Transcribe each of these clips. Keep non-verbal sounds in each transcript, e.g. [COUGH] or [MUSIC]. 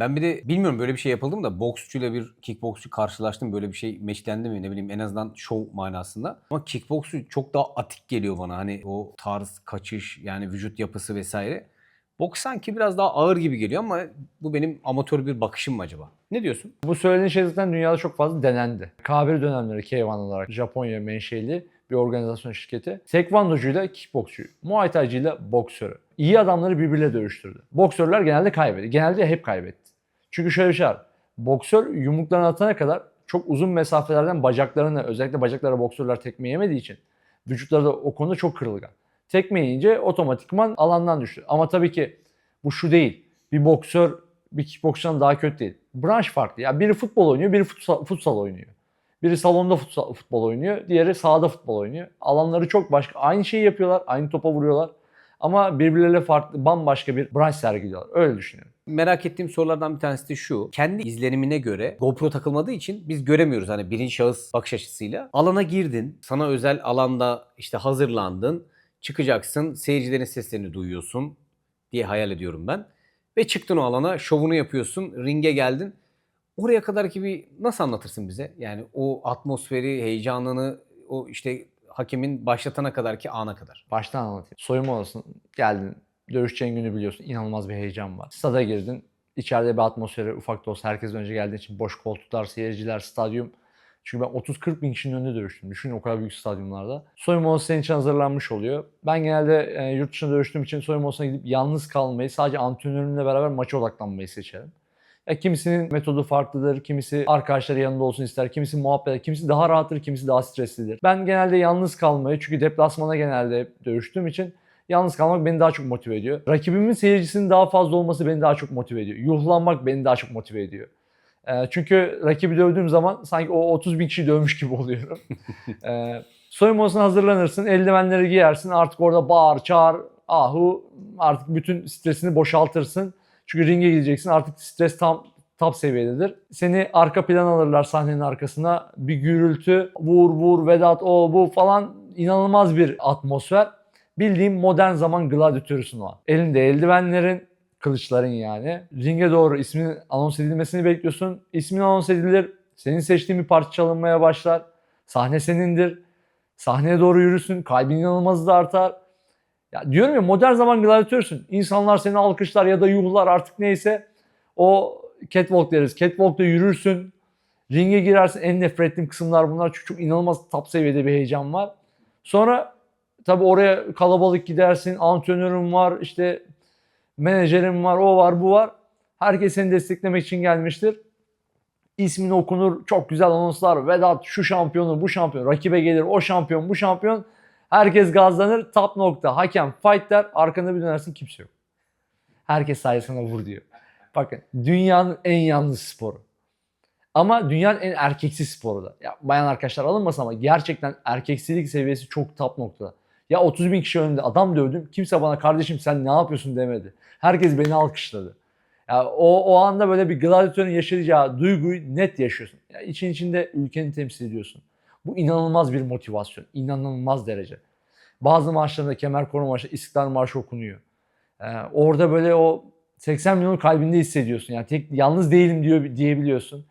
Ben bir de bilmiyorum böyle bir şey yapıldı mı da boksçuyla bir kickboksçu karşılaştım. Böyle bir şey meşlendi mi ne bileyim en azından şov manasında. Ama kickboksçu çok daha atik geliyor bana. Hani o tarz, kaçış yani vücut yapısı vesaire. Boks sanki biraz daha ağır gibi geliyor ama bu benim amatör bir bakışım mı acaba? Ne diyorsun? Bu söylediğin şey zaten dünyada çok fazla denendi. K1 dönemleri K1 olarak Japonya menşeli bir organizasyon şirketi. Tekvandocuyla kickboksçuyu, Muay Thai'cıyla boksörü. İyi adamları birbiriyle dövüştürdü. Boksörler genelde kaybetti. Genelde hep kaybetti. Çünkü şöyle bir şey var. Boksör yumruklarını atana kadar çok uzun mesafelerden bacaklarını, özellikle bacaklara boksörler tekme yemediği için vücutları da o konuda çok kırılgan. Tekme yiyince otomatikman alandan düştü. Ama tabii ki bu şu değil. Bir boksör bir kickboksçudan daha kötü değil. Branş farklı. Ya biri futbol oynuyor, biri futsal, futsal oynuyor. Biri salonda futsal, futbol oynuyor, diğeri sahada futbol oynuyor. Alanları çok başka. Aynı şeyi yapıyorlar, aynı topa vuruyorlar. Ama birbirleriyle farklı, bambaşka bir branş sergiliyorlar. Öyle düşünüyorum. Merak ettiğim sorulardan bir tanesi de şu. Kendi izlenimine göre GoPro takılmadığı için biz göremiyoruz hani birinci şahıs bakış açısıyla. Alana girdin. Sana özel alanda işte hazırlandın. Çıkacaksın. Seyircilerin seslerini duyuyorsun diye hayal ediyorum ben. Ve çıktın o alana, şovunu yapıyorsun, ringe geldin. Oraya kadar ki bir nasıl anlatırsın bize? Yani o atmosferi, heyecanını, o işte hakemin başlatana kadar ki ana kadar. Baştan anlatayım. Soyunma odasına geldin. Dövüşeceğin günü biliyorsun. İnanılmaz bir heyecan var. Stada girdin. İçeride bir atmosferi ufak da olsa herkesten önce geldiği için boş koltuklar, seyirciler, stadyum. Çünkü ben 30-40 bin kişinin önünde dövüştüm. Düşünün o kadar büyük stadyumlarda. Soyunma odası senin için hazırlanmış oluyor. Ben genelde e, yurt dışında dövüştüğüm için soyunma odasına gidip yalnız kalmayı, sadece antrenörümle beraber maça odaklanmayı seçerim. Ya kimisinin metodu farklıdır, kimisi arkadaşları yanında olsun ister, kimisi muhabbet kimisi daha rahattır, kimisi daha streslidir. Ben genelde yalnız kalmayı, çünkü deplasmana genelde dövüştüğüm için yalnız kalmak beni daha çok motive ediyor. Rakibimin seyircisinin daha fazla olması beni daha çok motive ediyor. Yuhlanmak beni daha çok motive ediyor. Ee, çünkü rakibi dövdüğüm zaman sanki o 30 bin kişi dövmüş gibi oluyorum. [LAUGHS] ee, soyunma odasına hazırlanırsın, eldivenleri giyersin, artık orada bağır, çağır, ahu, artık bütün stresini boşaltırsın. Çünkü ringe gideceksin, artık stres tam top seviyededir. Seni arka plan alırlar sahnenin arkasına. Bir gürültü, vur vur, Vedat o bu falan inanılmaz bir atmosfer. Bildiğim modern zaman gladyatörüsün o an. Elinde eldivenlerin, kılıçların yani. Ringe doğru isminin anons edilmesini bekliyorsun. İsmin anons edilir. Senin seçtiğin bir parça çalınmaya başlar. Sahne senindir. Sahneye doğru yürürsün. Kalbin inanılmaz da artar. Ya diyorum ya modern zaman gladyatörsün. İnsanlar seni alkışlar ya da yuhlar artık neyse. O catwalk deriz. Catwalk'ta yürürsün. Ringe girersin. En nefret ettiğim kısımlar bunlar. Çünkü çok inanılmaz top seviyede bir heyecan var. Sonra tabii oraya kalabalık gidersin. Antrenörün var. işte menajerim var. O var bu var. Herkes seni desteklemek için gelmiştir. İsmin okunur. Çok güzel anonslar. Vedat şu şampiyonu bu şampiyon. Rakibe gelir o şampiyon bu şampiyon. Herkes gazlanır. Top nokta. Hakem fight der. Arkanda bir dönersin kimse yok. Herkes sayesinde vur diyor. Bakın dünyanın en yalnız sporu. Ama dünyanın en erkeksi sporu da. Ya bayan arkadaşlar alınmasın ama gerçekten erkeksilik seviyesi çok top noktada. Ya 30 bin kişi önünde adam dövdüm. Kimse bana kardeşim sen ne yapıyorsun demedi. Herkes beni alkışladı. Ya o, o anda böyle bir gladyatörün yaşayacağı duyguyu net yaşıyorsun. Ya için içinde ülkeni temsil ediyorsun. Bu inanılmaz bir motivasyon. inanılmaz derece. Bazı maçlarında kemer koruma maçı İstiklal Marşı okunuyor. Ee, orada böyle o 80 milyon kalbinde hissediyorsun. Yani tek yalnız değilim diyor diyebiliyorsun.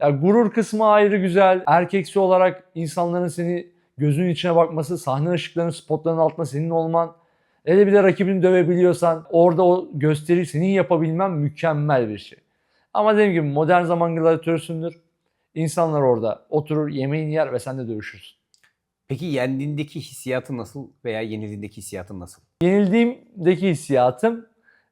Ya gurur kısmı ayrı güzel. Erkeksi olarak insanların seni gözünün içine bakması, sahne ışıklarının, spotların altında senin olman. Hele bir de rakibini dövebiliyorsan orada o gösteri senin yapabilmen mükemmel bir şey. Ama dediğim gibi modern zaman gladyatörüsündür. İnsanlar orada oturur, yemeğini yer ve sen de dövüşürsün. Peki yendiğindeki hissiyatın nasıl veya yenildiğindeki hissiyatın nasıl? Yenildiğimdeki hissiyatım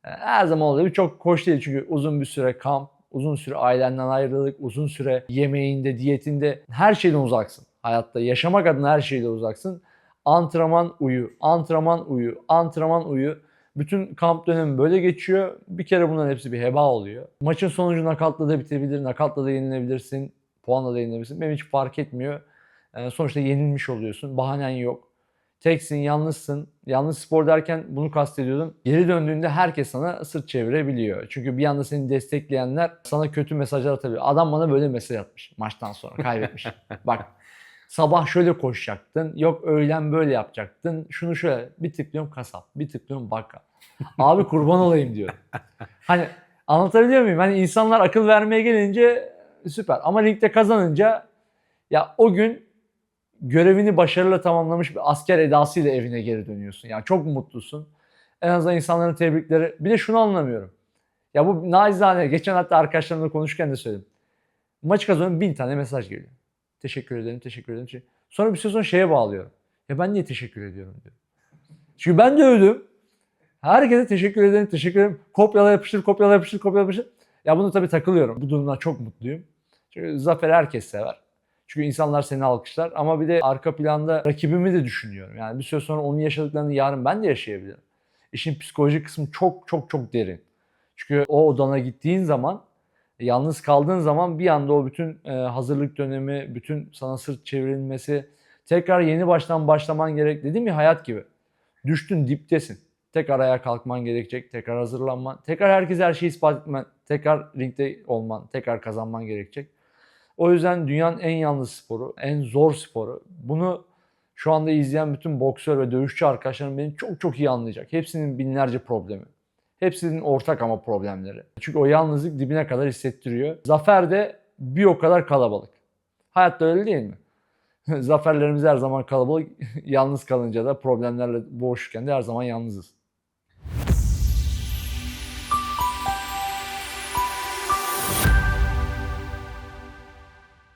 e, her zaman olduğu gibi çok hoş değil. Çünkü uzun bir süre kamp, uzun süre ailenden ayrılık, uzun süre yemeğinde, diyetinde her şeyden uzaksın. Hayatta yaşamak adına her şeyden uzaksın. Antrenman uyu, antrenman uyu, antrenman uyu. Bütün kamp dönemi böyle geçiyor. Bir kere bunların hepsi bir heba oluyor. Maçın sonucu nakatla da bitebilir, nakatla da yenilebilirsin, puanla da yenilebilirsin. Benim hiç fark etmiyor. Ee, sonuçta yenilmiş oluyorsun, bahanen yok. Teksin, yalnızsın. Yalnız spor derken bunu kastediyordum. Geri döndüğünde herkes sana sırt çevirebiliyor. Çünkü bir anda seni destekleyenler sana kötü mesajlar atabiliyor. Adam bana böyle mesaj atmış maçtan sonra kaybetmiş. [LAUGHS] Bak sabah şöyle koşacaktın, yok öğlen böyle yapacaktın, şunu şöyle bir tıklıyorum kasap, bir tıklıyorum bakkal. [LAUGHS] Abi kurban olayım diyor. Hani Anlatabiliyor muyum? Hani insanlar akıl vermeye gelince süper. Ama ringde kazanınca ya o gün görevini başarıyla tamamlamış bir asker edasıyla evine geri dönüyorsun. Yani çok mutlusun. En azından insanların tebrikleri. Bir de şunu anlamıyorum. Ya bu naizane geçen hatta arkadaşlarımla konuşurken de söyledim. Maçı kazanıyorum bin tane mesaj geliyor. Teşekkür ederim, teşekkür ederim. Sonra bir süre sonra şeye bağlıyorum. Ya ben niye teşekkür ediyorum diyor. Çünkü ben de öldüm. Herkese teşekkür ederim, teşekkür ederim. Kopyala yapıştır, kopyala yapıştır, kopyala yapıştır. Ya bunu tabii takılıyorum. Bu durumdan çok mutluyum. Çünkü zaferi herkes sever. Çünkü insanlar seni alkışlar ama bir de arka planda rakibimi de düşünüyorum. Yani bir süre sonra onun yaşadıklarını yarın ben de yaşayabilirim. İşin psikolojik kısmı çok çok çok derin. Çünkü o odana gittiğin zaman, yalnız kaldığın zaman bir anda o bütün e, hazırlık dönemi, bütün sana sırt çevrilmesi, tekrar yeni baştan başlaman gerek. Dedim ya hayat gibi. Düştün diptesin. Tekrar ayağa kalkman gerekecek, tekrar hazırlanman, tekrar herkese her şeyi ispat etmen, tekrar ringde olman, tekrar kazanman gerekecek. O yüzden dünyanın en yalnız sporu, en zor sporu. Bunu şu anda izleyen bütün boksör ve dövüşçü arkadaşlarım beni çok çok iyi anlayacak. Hepsinin binlerce problemi. Hepsinin ortak ama problemleri. Çünkü o yalnızlık dibine kadar hissettiriyor. Zafer de bir o kadar kalabalık. Hayatta öyle değil mi? [LAUGHS] Zaferlerimiz her zaman kalabalık. [LAUGHS] Yalnız kalınca da problemlerle boğuşurken de her zaman yalnızız.